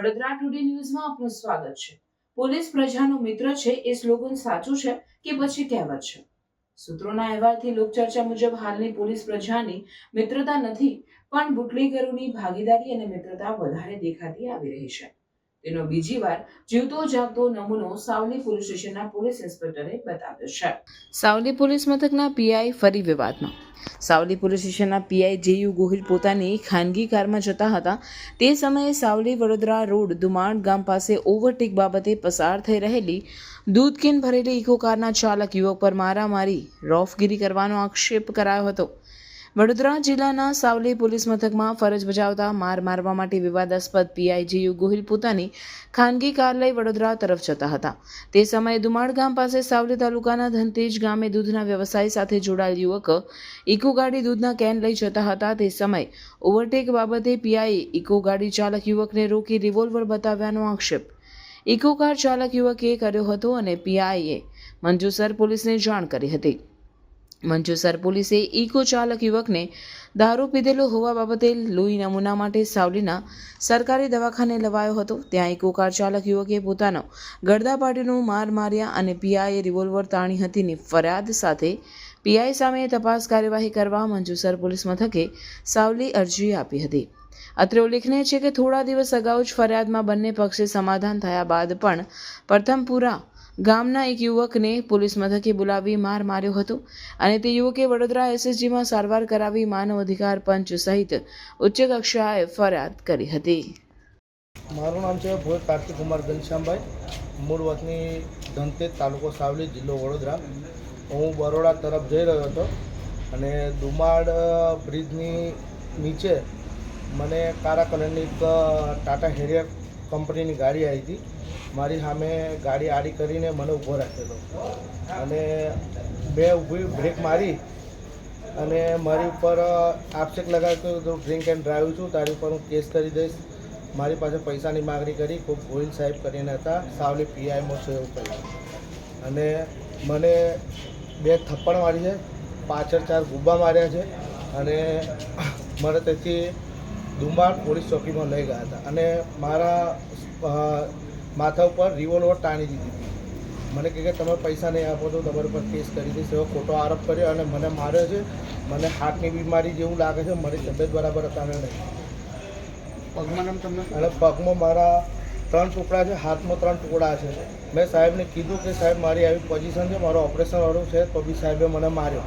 Vadodara today ન્યૂઝમાં આપનું સ્વાગત છે. પોલીસ પ્રજાનો મિત્ર છે એ સ્લોગન સાચું છે કે પછી કહેવત છે? સૂત્રોના અહેવાલથી લોકચર્ચા મુજબ હાલની પોલીસ પ્રજાની મિત્રતા નથી, પણ બુટલેગરોની ભાગીદારી અને મિત્રતા વધારે દેખાતી આવી રહી છે. તેનો બીજી વાર જીવતો જાગતો નમૂનો સાવલી પોલીસ સ્ટેશનના પોલીસ ઇન્સ્પેક્ટરે બતાવ્યો છે. સાવલી પોલીસ મથકના પીઆઈ ફરી વિવાદમાં. સાવલી પોલીસ સ્ટેશનના પીઆઈ જે યુ ગોહિલ પોતાની ખાનગી કારમાં જતા હતા. તે સમયે સાવલી વડોદરા રોડ દુમાણ ગામ પાસે ઓવરટેક બાબતે પસાર થઈ રહેલી દૂધકેન ભરેલી ઇકો કારના ચાલક યુવક પર મારામારી, રોફગીરી કરવાનો આક્ષેપ કરાયો હતો. વડોદરા જિલ્લાના સાવલી પોલીસ મથકમાં ફરજ બજાવતા માર મારવા માટે વિવાદાસ્પદ પીઆઈજીયુ ગોહિલ પોતાની ખાનગી કાર લઈ વડોદરા તરફ જતા હતા. તે સમયે દુમાળ ગામ પાસે સાવલી તાલુકાના ધનતેજ ગામે દૂધના વ્યવસાય સાથે જોડાયેલ યુવક ઇકો ગાડી દૂધના કેન લઈ જતા હતા. તે સમયે ઓવરટેક બાબતે પીઆઈ ઇકો ગાડી ચાલક યુવકને રોકી રિવોલ્વર બતાવ્યાનો આક્ષેપ ઇકો કાર ચાલક યુવકે કર્યો હતો અને પીઆઈએ મંજુસર પોલીસને જાણ કરી હતી. મંજુસર પોલીસે ઇકો ચાલક યુવકને દારૂ પીધેલો હોવા બાબતે લોહી નમૂના માટે સાવલીના સરકારી દવાખાને લવાયો હતો. ત્યાં ઇકો કાર ચાલક યુવકે પોતાનો ગળદાપાટીનું માર માર્યા અને પીઆઈએ રિવોલ્વર તાણી હતીની ફરિયાદ સાથે પીઆઈ સામે તપાસ કાર્યવાહી કરવા મંજુસર પોલીસ મથકે સાવલી અરજી આપી હતી. અત્રે ઉલ્લેખનીય છે કે થોડા દિવસ અગાઉ જ ફરિયાદમાં બંને પક્ષે સમાધાન થયા બાદ પણ પ્રથમપુરા ગામના એક યુવકને પોલીસ મથકે બોલાવી માર માર્યો હતો અને તે યુવકે વડોદરા એસએસજીમાં સારવાર કરાવી માનવ અધિકાર પંચ સહિત ઉચ્ચ કક્ષાએ ફરિયાદ કરી હતી. મારું નામ છે ભોય કાર્તિક કુમાર ઘનશ્યામભાઈ. મૂળ વતની ધનતેજ તાલુકો સાવલી જિલ્લો વડોદરા. હું બરોડા તરફ જઈ રહ્યો હતો અને દુમાડ બ્રિજની નીચે મને કાળા કલરની એક ટાટા હેરિયર કંપનીની ગાડી આવી હતી. મારી સામે ગાડી આડી કરીને મને ઊભો હતો. અને બે ઊભી બ્રેક મારી અને મારી ઉપર આક્ષેપ લગાવ્યો કે તું ડ્રિંક એન્ડ ડ્રાઈવ છું, તારી ઉપર હું કેસ કરી દઈશ. મારી પાસે પૈસાની માગણી કરી, ખૂબ ગોહિલ સાહેબ કરીને હતા. સાવલી પીઆઈમાં છે એવું કહ્યું અને મને બે થપ્પડ મારી છે, પાછળ ચાર ગુબ્બા માર્યા છે અને મને તેથી દુંબાળ પોલીસ ચોકીમાં લઈ ગયા હતા. અને મારા માથા ઉપર રિવોલ્વર તાણી દીધી હતી. મને કહે કે તમે પૈસા નહીં આપો તો તમારી પર કેસ કરી દઈશ. એવો ખોટો આરોપ કર્યો અને મને માર્યો છે. મને હાર્ટની બીમારી જેવું લાગે છે. મારી તબિયત બરાબર અત્યારે નહીં. પગમાં તમને અને પગમાં મારા ત્રણ ટુકડા છે. હાથમાં ત્રણ ટુકડા છે. મેં સાહેબને કીધું કે સાહેબ મારી આવી પોઝિશન છે. મારો ઓપરેશન વાળું છે તો બી સાહેબે મને માર્યો.